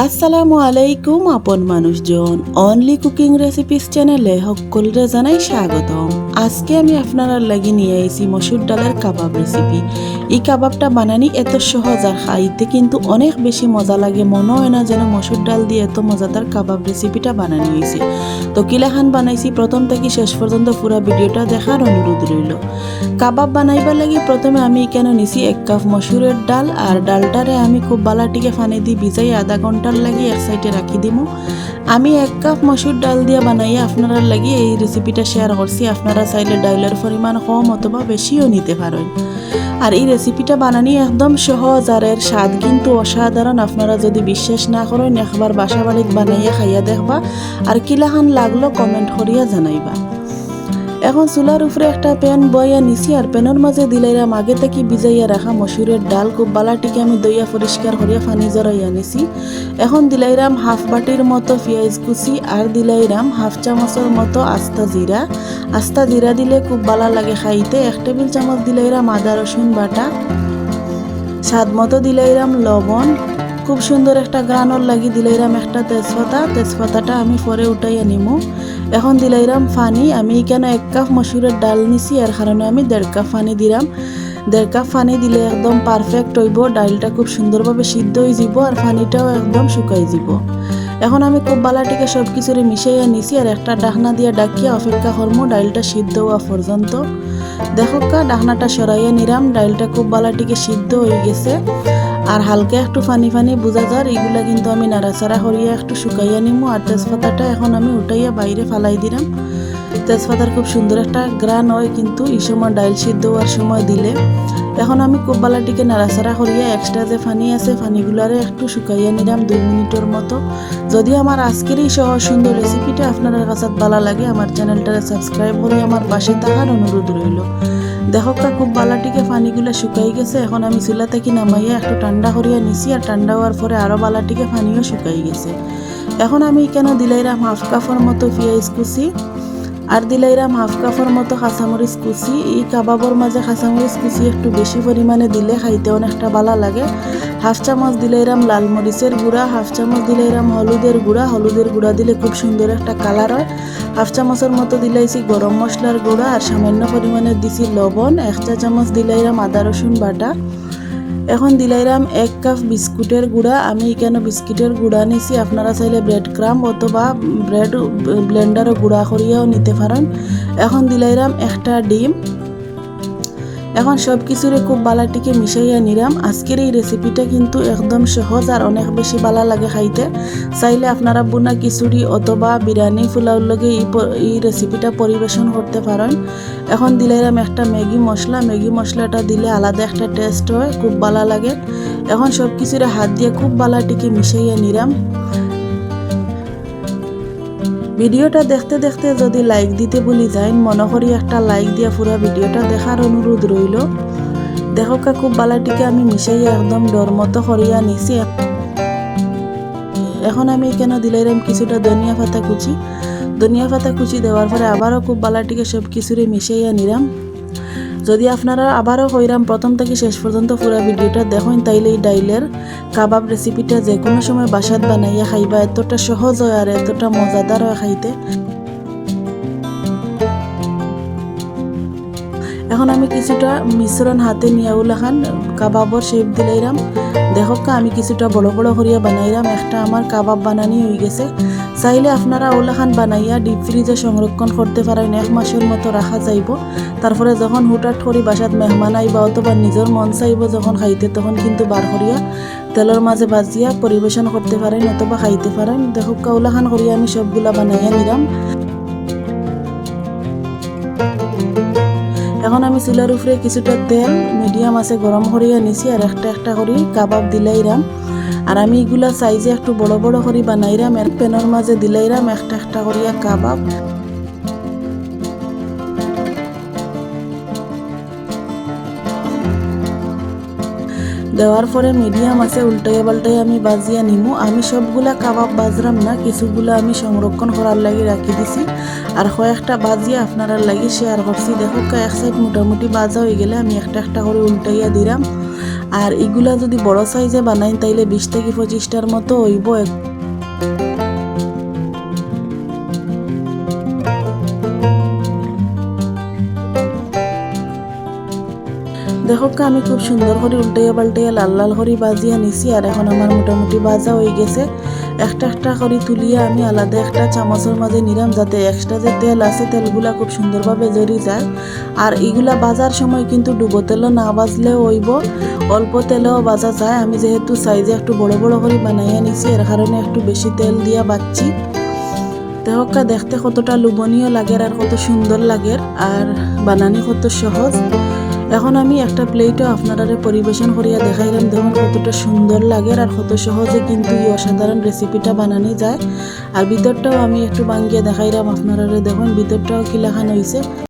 আসসালামু আলাইকুম, আপন মানুষজন। অনলি কুকিং রেসিপিস চ্যানেলে সকলরে জানাই স্বাগতম। আজকে আমি আপনারা লাগি নিয়ে আইছি মসুর ডালের কাবাব রেসিপি এই কাবাবটা বানানি এত সহজ আর খাইতে কিন্তু অনেক বেশি মজা লাগে। মনে হয় না যেন মসুর ডাল দিয়ে এত মজাদার কাবাব রেসিপিটা বানানি হয়েছে। তো কিলাখান বানাইছি, প্রথম থেকে শেষ পর্যন্ত পুরো ভিডিওটা দেখার অনুরোধ রইল। কাবাব বানাইবার লাগি প্রথমে আমি কেন নিছি এক কাপ মসুরের ডাল আর ডালটারে আমি খুব বালাটিকে ফানি দিয়ে ভিজাই আধা ঘণ্টার লাগি এক সাইডে রাখি দিমু। আমি এক কাপ মসুর ডাল দিয়ে বানাইয়া আপনারা লাগি এই রেসিপিটা শেয়ার করছি। আপনারা চাইলে ডাইলের পরিমাণ কম অথবা বেশিও নিতে পারেন। আর এই রেসিপিটা বানানি একদম সহজ আর এর স্বাদ কিন্তু অসাধারণ। আপনারা যদি বিশ্বাস না করেন, একবার বাসা বাড়িত বানাইয়া খাইয়া দেখবা। আর কিলাহান লাগল কমেন্ট করিয়া জানাইবা। এখন চুলার উপরে একটা প্যান বইয়া নিছি আর প্যানের মাঝে দিলাইরাম আগে থেকে ভিজাইয়া রাখা মসুরের ডাল খুব বালাটিকে আমি দইয়া পরিষ্কার করিয়া পানি জড়াইয়া নিছি এখন দিলাইরাম হাফ বাটির মতো পেঁয়াজ কুচি আর দিলাইরাম হাফ চামচের মতো আস্তা জিরা আস্তা জিরা দিলে খুব বালা লাগে খাইতে। এক টেবিল চামচ দিলাইরাম আদা রসুন বাটা। স্বাদ মতো দিলাইরাম লবণ। খুব সুন্দর একটা গ্রানর লাগি দিলাইরাম একটা তেজপাতা। তেজপাতাটা আমি পরে উঠাইয়া নিমু এখন দিলাইরাম পানি। আমি এখানে এক কাপ মসুরের ডাল নিছি, এর কারণে আমি দেড় কাপ ফানি দিলাম। দেড় কাপ পানি দিলে একদম পারফেক্ট হইব, ডালটা খুব সুন্দরভাবে সিদ্ধ হয়ে যাব আর পানিটাও একদম শুকাই যাব এখন আমি খুব বালাটিকে সব কিছুরে মিশাইয়া নিছি আর একটা ডাকনা দিয়ে ডাকিয়া অপেক্ষা করমু, ডালটা সিদ্ধ হওয়া পর্যন্ত। দেখো কা ডাকনাটা সরাইয়া নিরাম ডালটা খুব বালাটিকে সিদ্ধ হয়ে গেছে। আর হালকা একটু ফানি ফানি বোঝা যার এগুলা কিন্তু আমি নাড়াচাড়া করিয়া একটু শুকাইয়া নিমু। আর তেজপাতাটা এখন আমি উঠাইয়া বাইরে ফালাই দিলাম। তেজপাতার খুব সুন্দর একটা গ্রান হয় কিন্তু এই সময় ডাইল সিদ্ধ হওয়ার সময় দিলে। এখন আমি খুব বালাটিকে নাড়াচাড়া করিয়া এক্সট্রা যে ফানি আছে ফানিগুলারে একটু শুকাইয়া নিলাম দুই মিনিটের মতো। যদি আমার আজকের এই সহজ সুন্দর রেসিপিটা আপনার কাছে ভালো লাগে, আমার চ্যানেলটারে সাবস্ক্রাইব করে আমার পাশে থাকার অনুরোধ রইল। দেখো খুব বালাটিকে পানিগুলা শুকাই গেছে। এখন আমি চুলা থেকে নামাইয়া একটু ঠান্ডা করিয়া নিছি আর ঠান্ডা হওয়ার পরে আরও বালাটিকে পানিও শুকাই গেছে। এখন আমি কেন দিলাইরাম হাফ কাপের মতো পেঁয়াজ কুচি আর দিলাইরাম হাফ কাপের মতো কাঁচামরিচ কুচি। এই কাবাবর মাঝে কাঁচামরিচ কুচি একটু বেশি পরিমাণে দিলে খাইতে অনেকটা ভালো লাগে। হাফ চামচ দিলাইরাম লাল মরিচের গুঁড়া, হাফ চামচ দিলাইরাম হলুদের গুঁড়া। হলুদের গুঁড়া দিলে খুব সুন্দর একটা কালার হয়। হাফ চামচের মতো দিলাইছি গরম মশলার গুঁড়া আর সামান্য পরিমাণে দিছি লবণ এক চা চামচ দিলাইরাম আদা রসুন বাটা। এখন দিলাইরাম এক কাপ বিস্কুটের গুঁড়া। আমি এখানে বিস্কিটের গুঁড়া নিছি। আপনারা চাইলে ব্রেড ক্রাম অথবা ব্রেড ব্লেন্ডারও গুঁড়া করিয়াও নিতে পারেন। এখন দিলাইরাম একটা ডিম। এখন সব কিছুরে খুব বালাটিকে মিশাইয়া নিরাম। আজকের এই রেসিপিটা কিন্তু একদম সহজ আর অনেক বেশি বালা লাগে খাইতে। চাইলে আপনারা বুনা খিচুড়ি অথবা বিরিয়ানি পোলাওর লগে এই রেসিপিটা পরিবেশন করতে পারেন। এখন দিলাইরাম একটা ম্যাগি মশলা। ম্যাগি মশলাটা দিলে আলাদা একটা টেস্ট হয়, খুব বালা লাগে। এখন সব কিছুরে হাত দিয়ে খুব বালাটিকে মিশাইয়া নিরাম। ভিডিওটা দেখতে দেখতে যদি লাইক দিতে বলি যায়, মনে করি একটা লাইক দিয়া পুরো ভিডিওটা দেখার অনুরোধ রইল। দেখো খুব বালাটিকে আমি মিশাইয়া একদম ডর মতো করিয়া নিছি। এখন আমি কেন দিলাইরাম কিছুটা ধনিয়া পাতা কুচি? ধনিয়া পাতা কুচি দেওয়ার পরে আবারও খুব বালাটিকে সব কিছুরে মিশাইয়া নিলাম। যদি আপনারা আবারও কইরাম প্রথম থেকে শেষ পর্যন্ত পুরো ভিডিওটা দেখেন, তাইলে এই ডাইলের কাবাব রেসিপিটা যে কোনো সময় বাসাত বানাইয়া খাইবা। এতটা সহজ হয় আর এতটা মজাদার হয় খাইতে। এখন আমি কিছুটা মিশ্রণ হাতে নিয়ে উলাখান কাবাবর শেপ দিলাইরাম। দেখো কা, আমি কিছুটা বড় বড় করিয়া বানাইরাম। একটা আমার কাবাব বানানি হয়ে গেছে। চাইলে আপনারা ওলাখান বানাইয়া ডিপ ফ্রিজে সংরক্ষণ করতে পারেন, এক মাসের মতো রাখা যাইব। তারপরে যখন হুটাট করি বাসাত মেহমান আইবা অথবা নিজের মন চাইব যখন খাইতে, তখন কিন্তু বার করিয়া তেলের মাঝে ভাজিয়া পরিবেশন করতে পারেন অথবা খাইতে পারেন। দেখো কাউলাখান করিয়া আমি সবগুলা বানাইয়া নিলাম। এখন আমি চুলার উপরে কিছুটা তেল মিডিয়াম আছে গরম করিয়া নিছি আর একটা একটা করি কাবাব দিলাইরাম আর আমি এগুলা সাইজে একটু বড় বড় করে বানাইরাম আর প্যানের মাঝে দিলাইরাম একটা একটা করিয়া কাবাব। দেওয়ার পরে মিডিয়াম আছে, উল্টাইয়া পাল্টাই আমি বাজিয়া নিমু। আমি সবগুলা কাবাব বাজরাম না, কিছুগুলা আমি সংরক্ষণ করার লাগি রাখি দিছি। আর কয়েকটা বাজিয়া আপনারা লাগি শেয়ার করছি। দেখো, এক সাইড মোটামুটি বাজা হয়ে গেলে আমি একটা একটা করে উল্টাইয়া দিলাম আর এগুলা যদি বড় সাইজে বানাই, তাইলে বিশ থেকে পঁচিশটার মতো হইব। দেখো কা, আমি খুব সুন্দর করে উল্টাইয়া পাল্টাইয়া লাল লাল করে বাজিয়া নিছি, আর এখন আমার মোটামুটি বাজা হয়ে গেছে। একটা একটা করে তুলিয়া আমি আলাদা একটা চামচের মাঝে নিলাম যাতে এক্সট্রা যে তেল আছে, তেলগুলা খুব সুন্দরভাবে জড়ি যায়। আর এগুলা বাজার সময় কিন্তু ডুবো তেলও না বাজলেও হইব, অল্প তেলেও বাজা যায়। আমি যেহেতু সাইজে একটু বড় বড় করে বানাইয়া নিছি, এর কারণে একটু বেশি তেল দিয়া বাচ্ছি। দেহকা দেখতে কতটা লোভনীয় লাগে আর কত সুন্দর লাগে, আর বানানি কত সহজ। এখন আমি একটা প্লেটও আপনারা পরিবেশন করিয়া দেখাইলাম। দেখুন কতটা সুন্দর লাগে আর কত সহজে কিন্তু এই অসাধারণ রেসিপিটা বানানো যায়। আর ভিতরটাও আমি একটু বাঙ্গিয়ে দেখাইলাম আপনারা দেখুন ভিতরটাও কিলাখান হয়েছে